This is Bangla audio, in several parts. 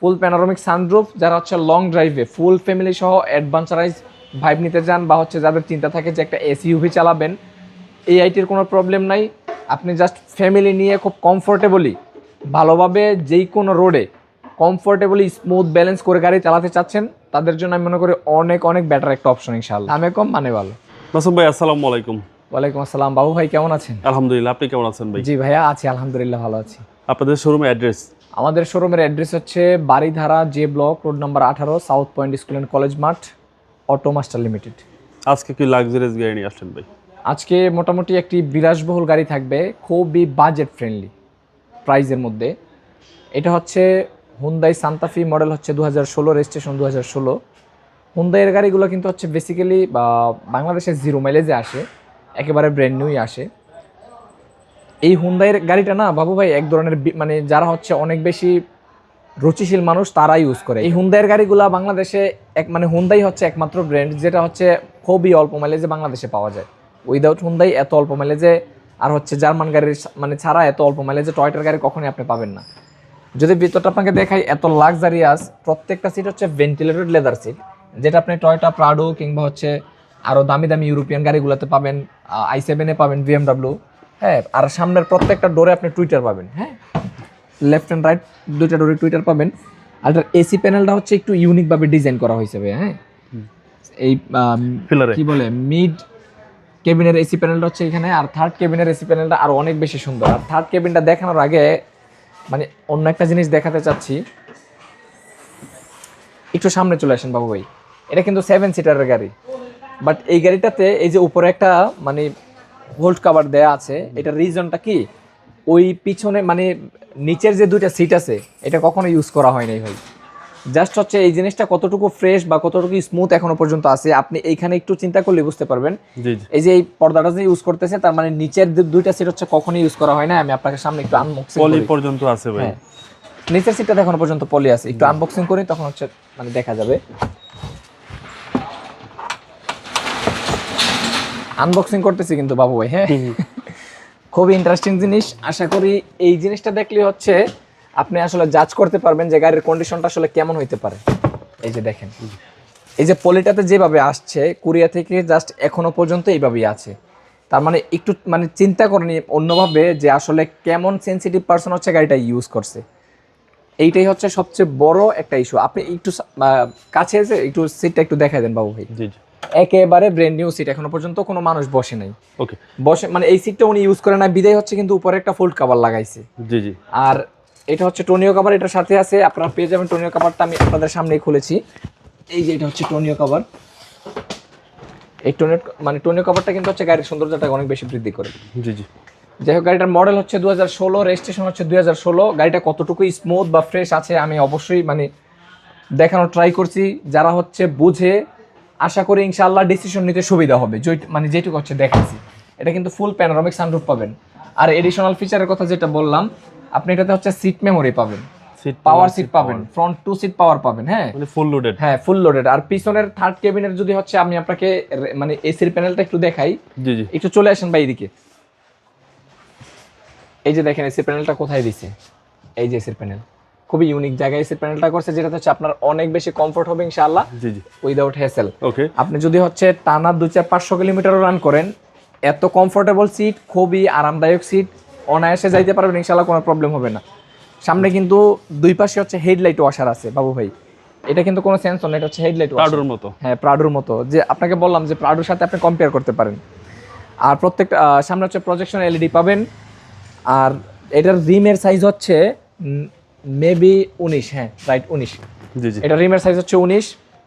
ফুল প্যানোরামিক সানরুফ যারা হচ্ছে লং ড্রাইভে ফুল ফ্যামিলি সহ অ্যাডভেঞ্চারাইজ ভাইব নিতে যান বা হচ্ছে যাদের চিন্তা থাকে যে একটা এসি ইউভি চালাবেন এই আইটির কোনো প্রবলেম নাই। আপনি জাস্ট ফ্যামিলি নিয়ে খুব কমফোর্টেবলি ভালোভাবে যেই কোনো রোডে কমফোর্টেবলি স্মুথ ব্যালেন্স করে গাড়ি চালাতে চাচ্ছেন তাদের জন্য আমি মনে করি অনেক অনেক বেটার একটা অপশন ইনশাল্লাহ দামে কম মানে ভালো। মাসুম ভাই আসসালামু আলাইকুম। ওয়ালাইকুম আসসালাম। বাবু ভাই কেমন আছেন? আলহামদুলিল্লাহ আপনি কেমন আছেন ভাই? জি ভাইয়া আছি আলহামদুলিল্লাহ ভালো আছি। আপনাদের শোরুমের অ্যাড্রেস আমাদের শোরুমের অ্যাড্রেস হচ্ছে Baridhara J block road number আঠারো south point school and college মাঠ অটো মাস্টার লিমিটেড আজকে কি লাক্সারিয়াস গাড়ি নিয়ে আসলেন ভাই? আজকে মোটামুটি একটি বিলাসবহুল গাড়ি থাকবে খুবই বাজেট ফ্রেন্ডলি প্রাইজের মধ্যে। এটা হচ্ছে হুন্দাই সান্তাফি মডেল হচ্ছে দু হাজার ষোলো রেজিস্ট্রেশন দু হাজার ষোলো হুন্দাইয়ের গাড়িগুলো কিন্তু হচ্ছে বেসিক্যালি বাংলাদেশের জিরো মাইলেজে আসে একেবারে ব্র্যান্ড নিউই আসে। এই হুন্দাইয়ের গাড়িটা না, বাবু ভাই, এক ধরনের মানে যারা হচ্ছে অনেক বেশি রুচিশীল মানুষ তারা ইউজ করে। এই হুন্দাইয়ের গাড়িগুলা বাংলাদেশে এক মানে হুন্দাই হচ্ছে একমাত্র ব্র্যান্ড যেটা হচ্ছে খুবই অল্প মাইলেজে বাংলাদেশে পাওয়া যায়। উইদাউট হুন্দাই এত অল্প মাইলেজে আর হচ্ছে জার্মান গাড়ির মানে ছাড়া এত অল্প মাইলেজে টয়টার গাড়ি কখনোই আপনি পাবেন না। যদি ভিতরটা আপনাকে দেখাই, এত লাক্সারিয়াস প্রত্যেকটা সিট হচ্ছে ভেন্টিলেটেড লেদার সিট যেটা আপনি টয়টা প্রাডো কিংবা হচ্ছে আরও দামি দামি ইউরোপিয়ান গাড়িগুলোতে পাবেন আই সেভেনে পাবেন বিএমডাব্লিউ হ্যাঁ আর সামনের প্রত্যেকটা ডোরে আপনি টুইটার পাবেন হ্যাঁ? লেফট অ্যান্ড রাইট দুইটা ডোরে টুইটার পাবেন। আর এসি প্যানেলটা হচ্ছে একটু ইউনিকভাবে ডিজাইন করা হয়েছে হ্যাঁ? এই কি বলে? মিড কেবিনের এসি প্যানেলটা হচ্ছে এখানে আর থার্ড কেবিনের এসি প্যানেলটা আরও অনেক বেশি সুন্দর। আর থার্ড কেবিনটা দেখানোর আগে মানে অন্য একটা জিনিস দেখাতে চাচ্ছি। একটু সামনে চলে আসেন বাবু ভাই। এটা কিন্তু সেভেন সিটারের গাড়ি। বাট এই গাড়িটাতে এই যে উপরে একটা মানে হোল্ড কাভার দেয়া আছে এটার রিজনটা কি? ওই পিছনে মানে নিচের যে দুইটা সিট আছে এটা কখনো ইউজ করা হয় নাই ভাই। জাস্ট হচ্ছে এই জিনিসটা কতটুকু ফ্রেশ বা কতটুকু স্মুথ এখনও পর্যন্ত আছে আপনি এইখানে একটু চিন্তা করলে বুঝতে পারবেন। এই যে এই পর্দাটা যে ইউজ করতেছে তার মানে নিচের দুইটা সিট হচ্ছে কখনোই ইউজ করা হয় না আমি আপনাকে সামনে একটু আনবক্সিং পলি পর্যন্ত আছে ভাই। হ্যাঁ। নিচের সিটটা এখনও পর্যন্ত পলি আছে একটু আনবক্সিং করি তখন হচ্ছে মানে দেখা যাবে। আনবক্সিং করতেছি কিন্তু বাবু ভাই হ্যাঁ? খুবই ইন্টারেস্টিং জিনিস। আশা করি এই জিনিসটা দেখলে হচ্ছে আপনি আসলে জাজ করতে পারবেন যে গাড়ির কন্ডিশনটা আসলে কেমন হইতে পারে। এই যে দেখেন। এই যে পলিটাতে যেভাবে আসছে কোরিয়া থেকে জাস্ট এখনও পর্যন্ত এইভাবেই আছে। তার মানে একটু মানে চিন্তা করেনি অন্যভাবে যে আসলে কেমন সেনসিটিভ পার্সন হচ্ছে গাড়িটা ইউজ করছে। এইটাই হচ্ছে সবচেয়ে বড় একটা ইস্যু আপনি একটু কাছে এসে একটু সিটটা একটু দেখাই দেন বাবু ভাই। জি জি। একেবারে ব্র্যান্ড নিউ সিট এখনও পর্যন্ত কোনো মানুষ বসে নাই। ওকে বসে মানে এই সিটটা উনি ইউজ করে না বিদায় হচ্ছে কিন্তু উপরে একটা ফোল্ড কভার লাগাইছে। জি জি। আর এটা হচ্ছে টোনিও কাভার এটার সাথে আছে আপনারা পেয়ে যাবেন টোনিও কাভারটা আমি আপনাদের সামনেই খুলেছি। এই যে এটা হচ্ছে টোনিও কাভার এই টোনিও মানে টোনিও কাভারটা কিন্তু হচ্ছে গাড়ির সৌন্দর্যটাকে অনেক বেশি বৃদ্ধি করে। জি জি। যাই হোক গাড়িটার মডেল হচ্ছে দু হাজার ষোলো রেজিস্ট্রেশন হচ্ছে দুই হাজার ষোলো। গাড়িটা কতটুকু স্মুথ বা ফ্রেশ আছে আমি অবশ্যই মানে দেখানোর ট্রাই করছি। যারা হচ্ছে বুঝে আশা করি ইনশাআল্লাহ ডিসিশন নিতে সুবিধা হবে। মানে যেটুকু হচ্ছে দেখাচ্ছি এটা কিন্তু ফুল প্যানোরামিক সানরুফ পাবেন। আর এডিশনাল ফিচারের কথা যেটা বললাম আপনি এটাতে হচ্ছে সিট মেমোরি পাবেন। সিট পাওয়ার সিট পাবেন। ফ্রন্ট টু সিট পাওয়ার পাবেন হ্যাঁ? মানে ফুল লোডেড হ্যাঁ ফুল লোডেড আর পিছনের থার্ড কেবিনের যদি হচ্ছে আমি আপনাকে মানে এসির প্যানেলটা একটু দেখাই। জি জি। একটু চলে আসেন ভাই এদিকে। এই যে দেখেন এসি প্যানেলটা কোথায় দিছে? এই যে এসির প্যানেল খুবই ইউনিক জায়গায় এসি প্যানেলটা করছে যেটা হচ্ছে আপনার অনেক বেশি কমফোর্ট হবে ইনশাআল্লাহ জি জি। উইদাউট হেসেল ওকে আপনি যদি হচ্ছে টানা দু চার পাঁচশো কিলোমিটারও রান করেন এত কমফোর্টেবল সিট খুবই আরামদায়ক সিট অনায়াসে যাইতে পারবেন ইনশাআল্লাহ কোনো প্রবলেম হবে না। সামনে কিন্তু দুই পাশে হচ্ছে হেডলাইট ওয়াশার আছে বাবু ভাই। এটা কিন্তু কোনো সেন্স না এটা হচ্ছে হেডলাইট কার্ডোর মতো। হ্যাঁ প্রাডুর মতো। যে আপনাকে বললাম যে প্রাডুর সাথে আপনি কম্পেয়ার করতে পারেন। আর প্রত্যেকটা সামনে হচ্ছে প্রজেকশন এলইডি পাবেন। আর এটার রিমের সাইজ হচ্ছে মেবি উনিশ হ্যাঁ রাইট উনিশ। এটা রিমের সাইজ হচ্ছে উনিশ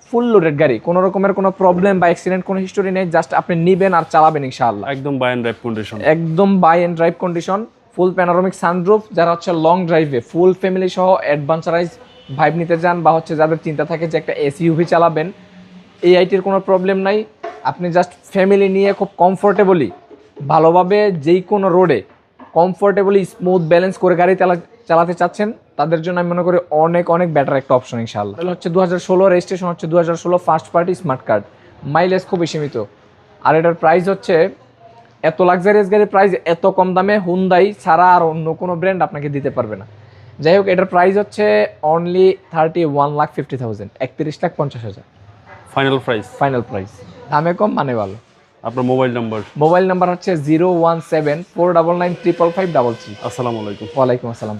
ফুল লোডেড গাড়ি কোনো রকমের কোনো প্রবলেম বা অ্যাক্সিডেন্ট কোনো হিস্টোরি নেই জাস্ট আপনি নিবেন আর চালাবেন ইনশাআল্লাহ। একদম বাই অ্যান্ড ড্রাইভ কন্ডিশন একদম buy and drive condition full panoramic sunroof যারা হচ্ছে লং ড্রাইভে ফুল ফ্যামিলি সহ অ্যাডভেঞ্চারাইজ ভাইব নিতে যান বা হচ্ছে যাদের চিন্তা থাকে যে একটা এসি ইউভি চালাবেন এই আইটির কোনো প্রবলেম নাই। আপনি জাস্ট ফ্যামিলি নিয়ে খুব কমফোর্টেবলি ভালোভাবে যেই কোনো রোডে কমফোর্টেবলি স্মুথ ব্যালেন্স করে গাড়ি চালা চালাতে চাচ্ছেন তাদের জন্য আমি মনে করি অনেক অনেক বেটার একটা অপশন ইনশাআল্লাহ। তাহলে হচ্ছে দু হাজার ষোলো রেজিস্ট্রেশন হচ্ছে দু হাজার ষোলো first party smart card mileage খুবই সীমিত। আর এটার প্রাইস হচ্ছে এত লাক্সারিয়াস গাড়ির প্রাইস এত কম দামে হুন্দাই ছাড়া আর অন্য কোনো ব্র্যান্ড আপনাকে দিতে পারবে না। যাই হোক এটার প্রাইস হচ্ছে only thirty one lakh fifty thousand একত্রিশ লাখ পঞ্চাশ হাজার। ফাইনাল প্রাইস ফাইনাল প্রাইস দামে কম মানে ভালো। আপনার মোবাইল নাম্বার মোবাইল নাম্বার হচ্ছে zero one seven four double nine triple five double three আসসালামু আলাইকুম। ওয়ালাইকুম আসসালাম।